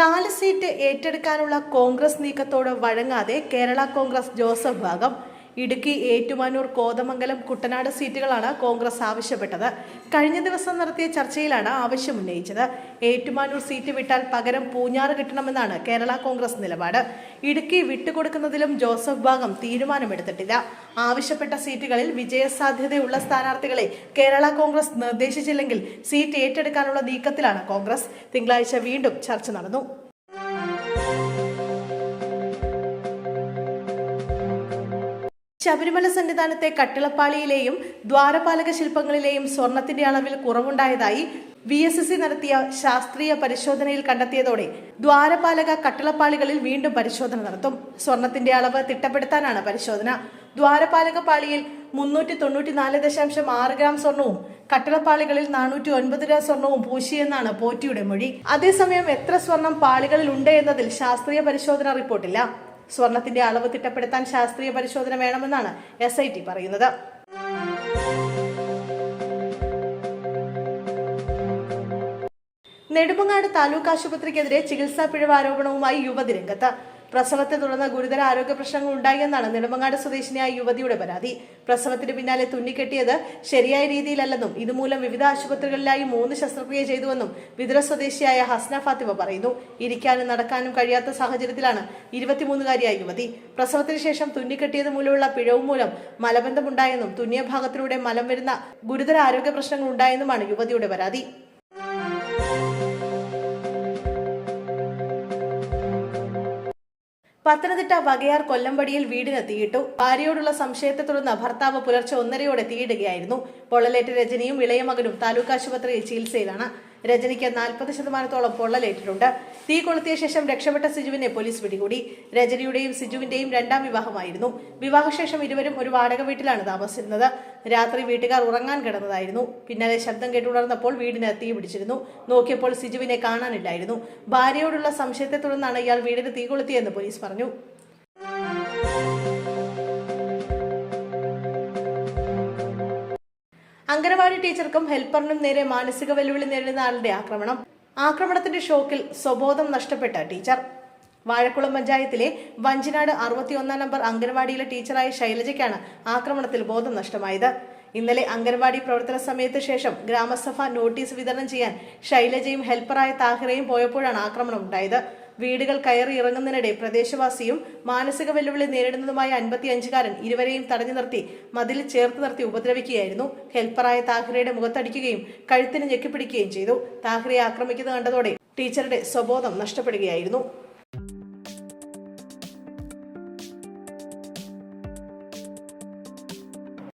നാല് സീറ്റ് ഏറ്റെടുക്കാനുള്ള കോൺഗ്രസ് നീക്കത്തോട് വഴങ്ങാതെ കേരള കോൺഗ്രസ് ജോസഫ് ഭാഗം. ഇടുക്കി ഏറ്റുമാനൂർ കോതമംഗലം കുട്ടനാട് സീറ്റുകളാണ് കോൺഗ്രസ് ആവശ്യപ്പെട്ടത്. കഴിഞ്ഞ ദിവസം നടത്തിയ ചർച്ചയിലാണ് ആവശ്യം ഉന്നയിച്ചത്. ഏറ്റുമാനൂർ സീറ്റ് വിട്ടാൽ പകരം പൂഞ്ഞാറ് കിട്ടണമെന്നാണ് കേരള കോൺഗ്രസ് നിലപാട്. ഇടുക്കി വിട്ടുകൊടുക്കുന്നതിലും ജോസഫ് ഭാഗം തീരുമാനമെടുത്തിട്ടില്ല. ആവശ്യപ്പെട്ട സീറ്റുകളിൽ വിജയസാധ്യതയുള്ള സ്ഥാനാർത്ഥികളെ കേരള കോൺഗ്രസ് നിർദ്ദേശിച്ചില്ലെങ്കിൽ സീറ്റ് ഏറ്റെടുക്കാനുള്ള നീക്കത്തിലാണ് കോൺഗ്രസ്. തിങ്കളാഴ്ച വീണ്ടും ചർച്ച നടന്നു. Thank you. ശബരിമല സന്നിധാനത്തെ കട്ടിളപ്പാളിയിലെയും ദ്വാരപാലക ശില്പങ്ങളിലെയും സ്വർണത്തിന്റെ അളവിൽ കുറവുണ്ടായതായി വി എസ് എസ് സി നടത്തിയ ശാസ്ത്രീയ പരിശോധനയിൽ കണ്ടെത്തിയതോടെ ദ്വാരപാലക കട്ടിളപ്പാളികളിൽ വീണ്ടും പരിശോധന നടത്തും. സ്വർണത്തിന്റെ അളവ് തിട്ടപ്പെടുത്താനാണ് പരിശോധന. ദ്വാരപാലക പാളിയിൽ മുന്നൂറ്റി തൊണ്ണൂറ്റി നാല് ദശാംശം ആറ് ഗ്രാം സ്വർണവും കട്ടിളപ്പാളികളിൽ നാനൂറ്റി ഒൻപത് ഗ്രാം സ്വർണവും പൂശിയെന്നാണ് പോറ്റിയുടെ മൊഴി. അതേസമയം എത്ര സ്വർണം പാളികളിൽ ഉണ്ട് എന്നതിൽ ശാസ്ത്രീയ പരിശോധന റിപ്പോർട്ടില്ല. സ്വർണത്തിന്റെ അളവ് തിട്ടപ്പെടുത്താൻ ശാസ്ത്രീയ പരിശോധന വേണമെന്നാണ് എസ് പറയുന്നത്. നെടുമങ്ങാട് താലൂക്ക് ആശുപത്രിക്കെതിരെ ചികിത്സാ പിഴവ് ആരോപണവുമായി യുവതി രംഗത്ത്. പ്രസവത്തെ തുടർന്ന് ഗുരുതര ആരോഗ്യ പ്രശ്നങ്ങൾ ഉണ്ടായെന്നാണ് നെടുമങ്ങാട് സ്വദേശിനിയായ യുവതിയുടെ പരാതി. പ്രസവത്തിന് പിന്നാലെ തുന്നിക്കെട്ടിയത് ശരിയായ രീതിയിലല്ലെന്നും ഇതുമൂലം വിവിധ ആശുപത്രികളിലായി മൂന്ന് ശസ്ത്രക്രിയ ചെയ്തുവെന്നും വിതുര സ്വദേശിയായ ഹസ്ന ഫാത്തിമ പറയുന്നു. ഇരിക്കാനും നടക്കാനും കഴിയാത്ത സാഹചര്യത്തിലാണ് ഇരുപത്തിമൂന്നുകാരിയായ യുവതി. പ്രസവത്തിന് ശേഷം തുന്നിക്കെട്ടിയത് മൂലമുള്ള പിഴവ് മൂലം മലബന്ധമുണ്ടായെന്നും തുന്നിയ ഭാഗത്തിലൂടെ മലം വരുന്ന ഗുരുതര ആരോഗ്യ പ്രശ്നങ്ങൾ ഉണ്ടായെന്നുമാണ് യുവതിയുടെ പരാതി. പത്തനംതിട്ട വകയാർ കൊല്ലമ്പടിയിൽ വീടിന് തീയിട്ടു ഭാര്യയോടുള്ള സംശയത്തെ തുടർന്ന് ഭർത്താവ് പുലർച്ചെ ഒന്നരയോടെ തീയിടുകയായിരുന്നു. പൊള്ളലേറ്റ് രജനിയും ഇളയ മകനും താലൂക്ക് ആശുപത്രിയിൽ ചികിത്സയിലാണ്. രജനിക്ക് നാൽപ്പത് ശതമാനത്തോളം പൊള്ളലേറ്റിട്ടുണ്ട്. തീ കൊളുത്തിയ ശേഷം രക്ഷപ്പെട്ട സിജുവിനെ പോലീസ് പിടികൂടി. രജനിയുടെയും സിജുവിന്റെയും രണ്ടാം വിവാഹമായിരുന്നു. വിവാഹശേഷം ഇരുവരും ഒരു വാടക വീട്ടിലാണ് താമസിച്ചിരുന്നത്. രാത്രി വീട്ടുകാർ ഉറങ്ങാൻ കിടന്നതായിരുന്നു. പിന്നാലെ ശബ്ദം കേട്ടുണർന്നപ്പോൾ വീടിന് തീ പിടിച്ചിരുന്നു. നോക്കിയപ്പോൾ സിജുവിനെ കാണാനില്ലായിരുന്നു. ഭാര്യയോടുള്ള സംശയത്തെ തുടർന്നാണ് ഇയാൾ വീടിന് തീ കൊളുത്തിയെന്ന് പോലീസ് പറഞ്ഞു. അംഗനവാടി ടീച്ചർക്കും ഹെൽപ്പറിനും നേരെ മാനസിക വെല്ലുവിളി നേരിടുന്ന ആളുടെ ആക്രമണം. ആക്രമണത്തിന്റെ ഷോക്കിൽ സ്വബോധം നഷ്ടപ്പെട്ട ടീച്ചർ. വാഴക്കുളം പഞ്ചായത്തിലെ വഞ്ചിനാട് അറുപത്തിയൊന്നാം നമ്പർ അംഗൻവാടിയിലെ ടീച്ചറായ ശൈലജയ്ക്കാണ് ആക്രമണത്തിൽ ബോധം നഷ്ടമായത്. ഇന്നലെ അംഗൻവാടി പ്രവർത്തന സമയത്ത് ശേഷം ഗ്രാമസഭ നോട്ടീസ് വിതരണം ചെയ്യാൻ ശൈലജയും ഹെൽപ്പറായ താഹിറയും പോയപ്പോഴാണ് ആക്രമണം ഉണ്ടായത്. വീടുകൾ കയറി ഇറങ്ങുന്നതിനിടെ പ്രദേശവാസിയും മാനസിക വെല്ലുവിളി നേരിടുന്നതുമായ അൻപത്തിയഞ്ചുകാരൻ ഇരുവരെയും തടഞ്ഞു നിർത്തി മതിൽ ചേർത്ത് നിർത്തി ഉപദ്രവിക്കുകയായിരുന്നു. ഹെൽപ്പറായ താഹ്രയുടെ മുഖത്തടിക്കുകയും കഴുത്തിന് ഞെക്കിപ്പിടിക്കുകയും ചെയ്തു. താഹ്രയെ ആക്രമിക്കുന്നത് കണ്ടതോടെ ടീച്ചറുടെ സ്വബോധം നഷ്ടപ്പെടുകയായിരുന്നു.